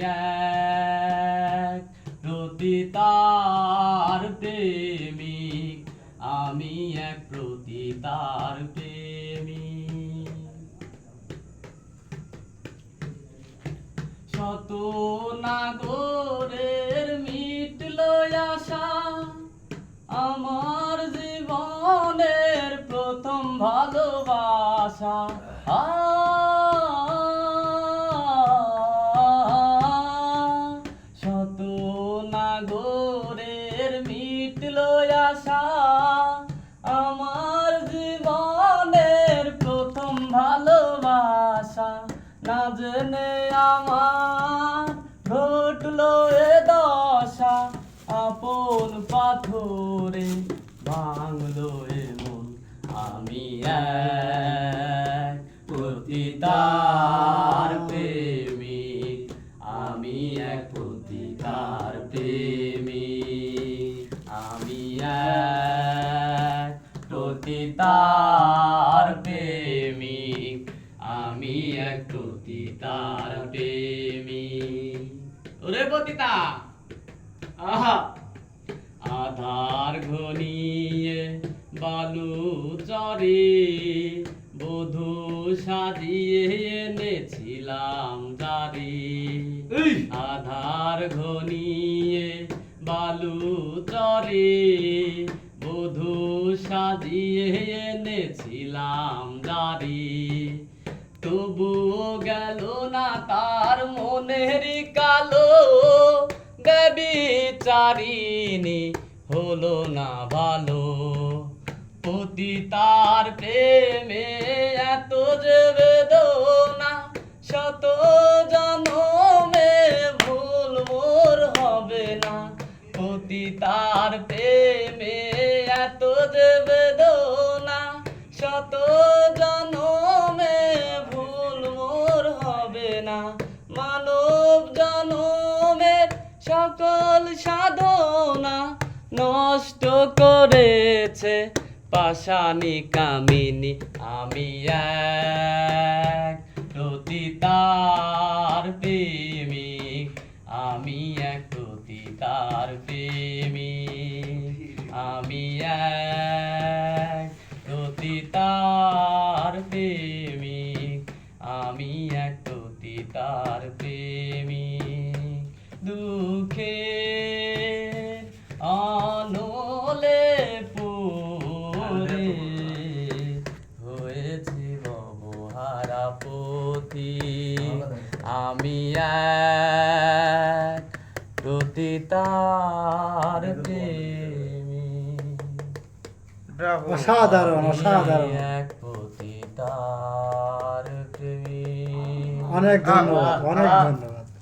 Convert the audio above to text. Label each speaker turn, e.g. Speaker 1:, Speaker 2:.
Speaker 1: এক প্রতি তার প্রেমিক, আমি এক প্রতি তার প্রেমিক। শত নাগরের মিটল আশা, আমার জীবনের প্রথম ভালোবাসা। আ না জেনে আমার ঘটলো এ দশা, আপন পাথরে ভাঙলো এ মন। আমি এক প্রতিতার প্রেমিক, আমি এক প্রতিতার প্রেমিক, আমি এক প্রতিতার প্রেমিক। আমি এক প্রতিতার প্রেমিক ওরে প্রতিতা আহা! আধার ঘনিয়ে বালু চরে বধু সাজিয়ে এনেছিলাম জারি। আধার ঘনিয়ে বালু চরে বধু সাজিয়ে এনেছিলাম জারি। তবুও গেল না তার মনের কালো। চারিনি হলো না ভালো। পতি তার প্রেমে এত যে বেদনা, শত জনমে ভুল মোর হবে না। পতি তার প্রেমে এত যে বেদনা, শত জনমে মানব জনমের সকল সাধনা নষ্ট করেছে পাশানি কামিনী। আমি এক তার আমি এক প্রতি তার প্রেমিক। আমি এক তার প্রেমিক দুঃখে অনলে পুরে হয়েছে ববহারা পথি আমি এক প্রতি তার
Speaker 2: অসাধারণ অসাধারণ।
Speaker 1: এক প্রতি তার
Speaker 2: অনেক ধন্যবাদ অনেক ধন্যবাদ